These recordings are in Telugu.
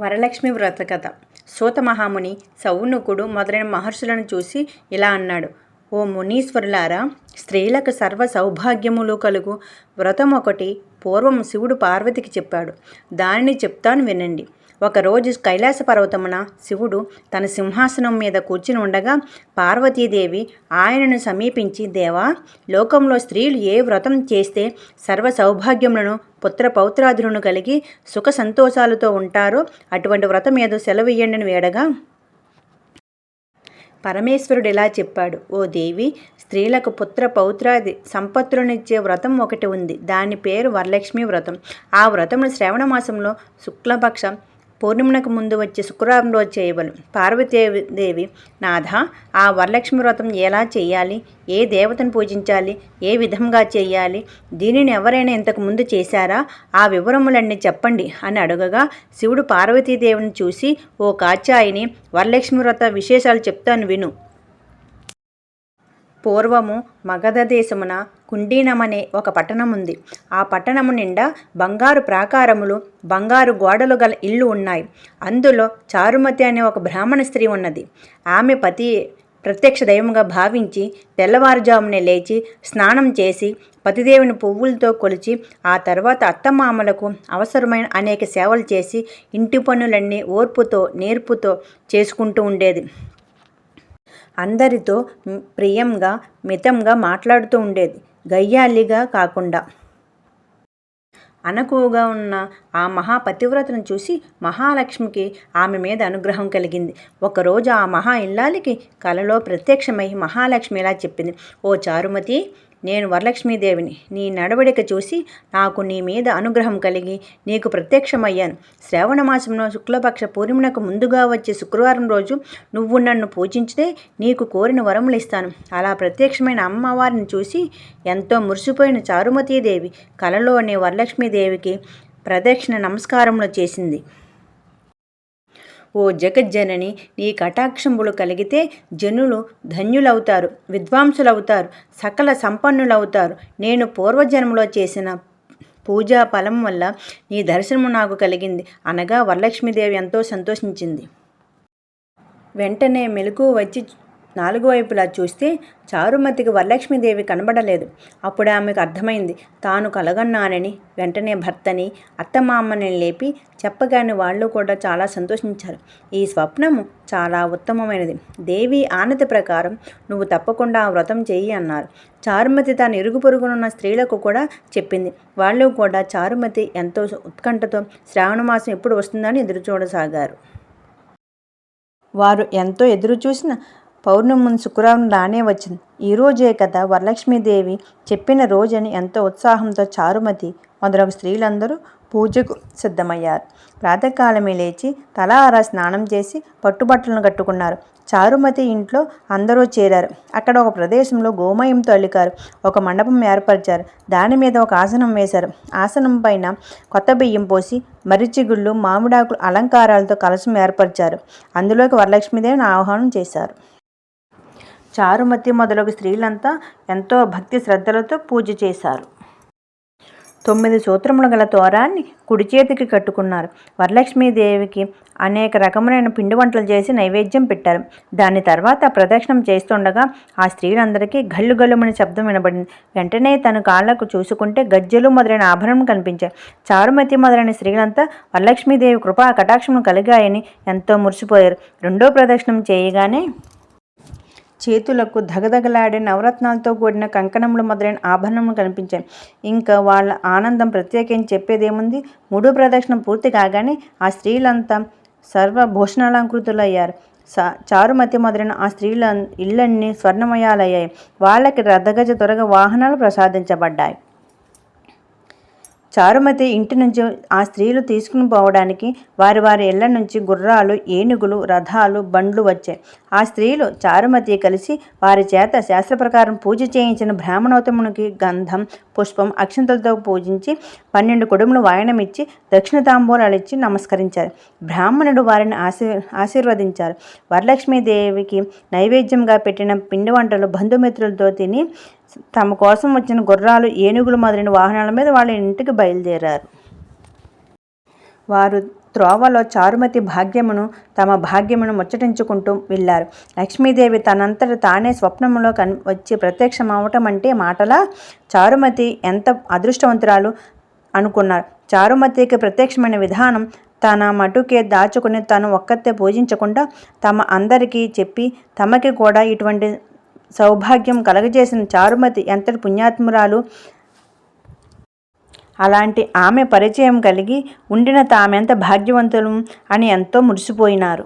వరలక్ష్మి వ్రత కథ. సూత మహాముని సౌనుకుడు మొదలైన మహర్షులను చూసి ఇలా అన్నాడు ఓ మునీశ్వరులారా స్త్రీలకు సర్వ సౌభాగ్యములు కలుగు. వ్రతం ఒకటి పూర్వం శివుడు పార్వతికి చెప్పాడు. దానిని చెప్తాను వినండి. ఒకరోజు కైలాస పర్వతమున శివుడు తన సింహాసనం మీద కూర్చుని ఉండగా పార్వతీదేవి ఆయనను సమీపించి దేవా లోకంలో స్త్రీలు ఏ వ్రతం చేస్తే సర్వ సౌభాగ్యములను పుత్ర పౌత్రాదులను కలిగి సుఖ సంతోషాలతో ఉంటారో అటువంటి వ్రతం ఏదో సెలవు ఇయ్యండిని వేడగా పరమేశ్వరుడు ఇలా చెప్పాడు ఓ దేవి స్త్రీలకు పుత్ర పౌత్రాది సంపత్తులనిచ్చే వ్రతం ఒకటి ఉంది. దాని పేరు వరలక్ష్మి వ్రతం. ఆ వ్రతమును శ్రావణ మాసంలో శుక్లపక్షం పౌర్ణిమకు ముందు వచ్చే శుక్రవారం రోజు చేయవలను పార్వతీదేవి నాథ ఆ వరలక్ష్మి వ్రతం ఎలా చేయాలి? ఏ దేవతను పూజించాలి? ఏ విధంగా చేయాలి? దీనిని ఎవరైనా ఇంతకు ముందు చేశారా? ఆ వివరములన్నీ చెప్పండి అని అడగగా శివుడు పార్వతీదేవిని చూసి ఓ కాచాయిని వరలక్ష్మి వ్రత విశేషాలు చెప్తాను విను. పూర్వము మగధ దేశమున కుండీనమనే ఒక పట్టణముంది. ఆ పట్టణము నిండా బంగారు ప్రాకారములు బంగారు గోడలు గల ఇల్లు ఉన్నాయి. అందులో చారుమతి అనే ఒక బ్రాహ్మణ స్త్రీ ఉన్నది. ఆమె పతి ప్రత్యక్ష దైవంగా భావించి తెల్లవారుజామునే లేచి స్నానం చేసి పతిదేవుని పువ్వులతో కొలిచి ఆ తర్వాత అత్తమామలకు అవసరమైన అనేక సేవలు చేసి ఇంటి పనులన్నీ ఓర్పుతో నేర్పుతో చేసుకుంటూ ఉండేది. అందరితో ప్రియంగా మితంగా మాట్లాడుతూ ఉండేది. గయ్యాలిగా కాకుండా. అనకువగా ఉన్న ఆ మహాపతివ్రతను చూసి మహాలక్ష్మికి ఆమె మీద అనుగ్రహం కలిగింది. ఒకరోజు ఆ మహా ఇల్లాలికి కలలో ప్రత్యక్షమై మహాలక్ష్మి ఇలా చెప్పింది. ఓ చారుమతి నేను వరలక్ష్మీదేవిని. నీ నడవడిక చూసి నాకు నీ మీద అనుగ్రహం కలిగి నీకు ప్రత్యక్షమయ్యాను. శ్రావణ మాసంలో శుక్లపక్ష పూర్ణిమకు ముందుగా వచ్చే శుక్రవారం రోజు నువ్వు నన్ను పూజించితే నీకు కోరిన వరములు ఇస్తాను. అలా ప్రత్యక్షమైన అమ్మవారిని చూసి ఎంతో మురిసిపోయిన చారుమతీదేవి కలలోనే వరలక్ష్మీదేవికి ప్రదక్షిణ నమస్కారములు చేసింది. ఓ జగజ్జనని నీ కటాక్షంబులు కలిగితే జనులు ధన్యులవుతారు విద్వాంసులవుతారు సకల సంపన్నులవుతారు. నేను పూర్వజన్మలో చేసిన పూజా ఫలం వల్ల నీ దర్శనము నాకు కలిగింది. అనగా వరలక్ష్మీదేవి ఎంతో సంతోషించింది. వెంటనే మెలకు వచ్చి నాలుగు వైపులా చూస్తే చారుమతికి వరలక్ష్మీదేవి కనబడలేదు. అప్పుడు ఆమెకు అర్థమైంది తాను కలగన్నానని. వెంటనే భర్తని అత్తమామని లేపి చెప్పగానే వాళ్ళు కూడా చాలా సంతోషించారు. ఈ స్వప్నము చాలా ఉత్తమమైనది. దేవి ఆనతి ప్రకారం నువ్వు తప్పకుండా ఆ వ్రతం చేయి అన్నారు. చారుమతి తాను ఇరుగు పొరుగునున్న స్త్రీలకు కూడా చెప్పింది. వాళ్ళు కూడా చారుమతి ఎంతో ఉత్కంఠతో శ్రావణ మాసం ఎప్పుడు వస్తుందని ఎదురుచూడసాగారు. వారు ఎంతో ఎదురు చూసిన పౌర్ణమి శుక్రవారం రానే వచ్చింది. ఈరోజే కదా వరలక్ష్మీదేవి చెప్పిన రోజని ఎంతో ఉత్సాహంతో చారుమతి మొదలగు స్త్రీలందరూ పూజకు సిద్ధమయ్యారు. ప్రాతకాలమే లేచి తల ఆరా స్నానం చేసి పట్టుబట్టలను కట్టుకున్నారు. చారుమతి ఇంట్లో అందరూ చేరారు. అక్కడ ఒక ప్రదేశంలో గోమయంతో అల్లికారు. ఒక మండపం ఏర్పరిచారు. దాని మీద ఒక ఆసనం వేశారు. ఆసనం పైన కొత్త బియ్యం పోసి మరిచిగుళ్ళు మామిడాకులు అలంకారాలతో కలశం ఏర్పరిచారు. అందులోకి వరలక్ష్మీదేవిని ఆహ్వానం చేశారు. చారుమతి మొదలగు స్త్రీలంతా ఎంతో భక్తి శ్రద్ధలతో పూజ చేశారు. తొమ్మిది సూత్రములు గల తోరాన్ని కుడి చేతికి కట్టుకున్నారు. వరలక్ష్మీదేవికి అనేక రకములైన పిండి వంటలు చేసి నైవేద్యం పెట్టారు. దాని తర్వాత ప్రదక్షిణం చేస్తుండగా ఆ స్త్రీలందరికీ గల్లు గల్లుమని శబ్దం వినబడింది. వెంటనే తన కాళ్ళకు చూసుకుంటే గజ్జలు మొదలైన ఆభరణం కనిపించాయి. చారుమతి మొదలైన స్త్రీలంతా వరలక్ష్మీదేవి కృపా కటాక్షములు కలిగాయని ఎంతో మురిసిపోయారు. రెండో ప్రదక్షిణం చేయగానే చేతులకు ధగధగలాడే నవరత్నాలతో కూడిన కంకణములు మొదలైన ఆభరణములు కనిపించాయి. ఇంకా వాళ్ళ ఆనందం ప్రత్యేకించి చెప్పేదేముంది? మూడో ప్రదక్షిణం పూర్తి కాగానే ఆ స్త్రీలంతా సర్వభూషణాలంకృతులయ్యారు. సా చారుమతి మొదలైన ఆ స్త్రీల ఇళ్ళన్నీ స్వర్ణమయాలయ్యాయి. వాళ్ళకి రథగజ త్వరగా వాహనాలు ప్రసాదించబడ్డాయి. చారుమతి ఇంటి నుంచి ఆ స్త్రీలు తీసుకుని పోవడానికి వారి వారి ఇళ్ళ నుంచి గుర్రాలు ఏనుగులు రథాలు బండ్లు వచ్చాయి. ఆ స్త్రీలు చారుమతి కలిసి వారి చేత శాస్త్ర ప్రకారం పూజ చేయించిన బ్రాహ్మణోత్తమునికి గంధం పుష్పం అక్షంతలతో పూజించి పన్నెండు కుడుములు వాయనమిచ్చి దక్షిణ తాంబూలాలు ఇచ్చి నమస్కరించారు. బ్రాహ్మణుడు వారిని ఆశీ ఆశీర్వదించారు. వరలక్ష్మీదేవికి నైవేద్యంగా పెట్టిన పిండి వంటలు బంధుమిత్రులతో తిని తమ కోసం వచ్చిన గుర్రాలు ఏనుగులు మొదలైన వాహనాల మీద వాళ్ళ ఇంటికి బయలుదేరారు. వారు త్రోవలో చారుమతి భాగ్యమును తమ భాగ్యమును ముచ్చటించుకుంటూ వెళ్ళారు. లక్ష్మీదేవి తనంతట తానే స్వప్నములో కన్ వచ్చి ప్రత్యక్షమవటం అంటే మాటలా? చారుమతి ఎంత అదృష్టవంతురాలు అనుకున్నారు. చారుమతికి ప్రత్యక్షమైన విధానం తన మటుకే దాచుకుని తను ఒక్కతే పూజించకుండా తమ అందరికీ చెప్పి తమకి కూడా ఇటువంటి సౌభాగ్యం కలగజేసిన చారుమతి ఎంతటి పుణ్యాత్మురాలు అలాంటి ఆమె పరిచయం కలిగి ఉండిన తామెంత భాగ్యవంతులం అని ఎంతో మురిసిపోయినారు.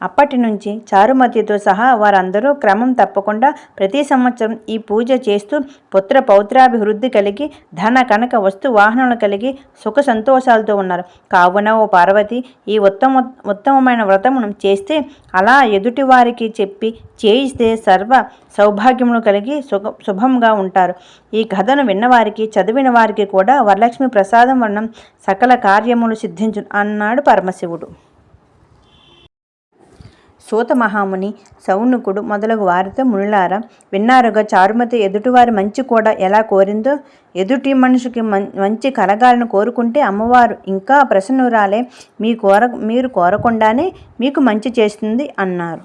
అప్పటి నుంచి చారుమతితో సహా వారందరూ క్రమం తప్పకుండా ప్రతి సంవత్సరం ఈ పూజ చేస్తూ పుత్ర పౌత్రాభివృద్ధి కలిగి ధన కనక వస్తు వాహనాలు కలిగి సుఖ సంతోషాలతో ఉన్నారు. కావున ఓ పార్వతి ఈ ఉత్తమ ఉత్తమమైన వ్రతమును చేస్తే అలా ఎదుటి వారికి చెప్పి చేయిస్తే సర్వ సౌభాగ్యములు కలిగి సుఖ శుభంగా ఉంటారు. ఈ కథను విన్నవారికి చదివిన వారికి కూడా వరలక్ష్మి ప్రసాదం వర్ణం సకల కార్యములు సిద్ధించు అన్నాడు పరమశివుడు. సూత మహాముని సౌనుకుడు మొదలగు వారితో మునులారా విన్నారుగా చారుమతి ఎదుటివారి మంచి కూడా ఎలా కోరిందో? ఎదుటి మనిషికి మంచి కలగాలని కోరుకుంటే అమ్మవారు ఇంకా ప్రసన్నురాలే మీ కోర మీరు కోరకుండానే మీకు మంచి చేస్తుంది అన్నారు.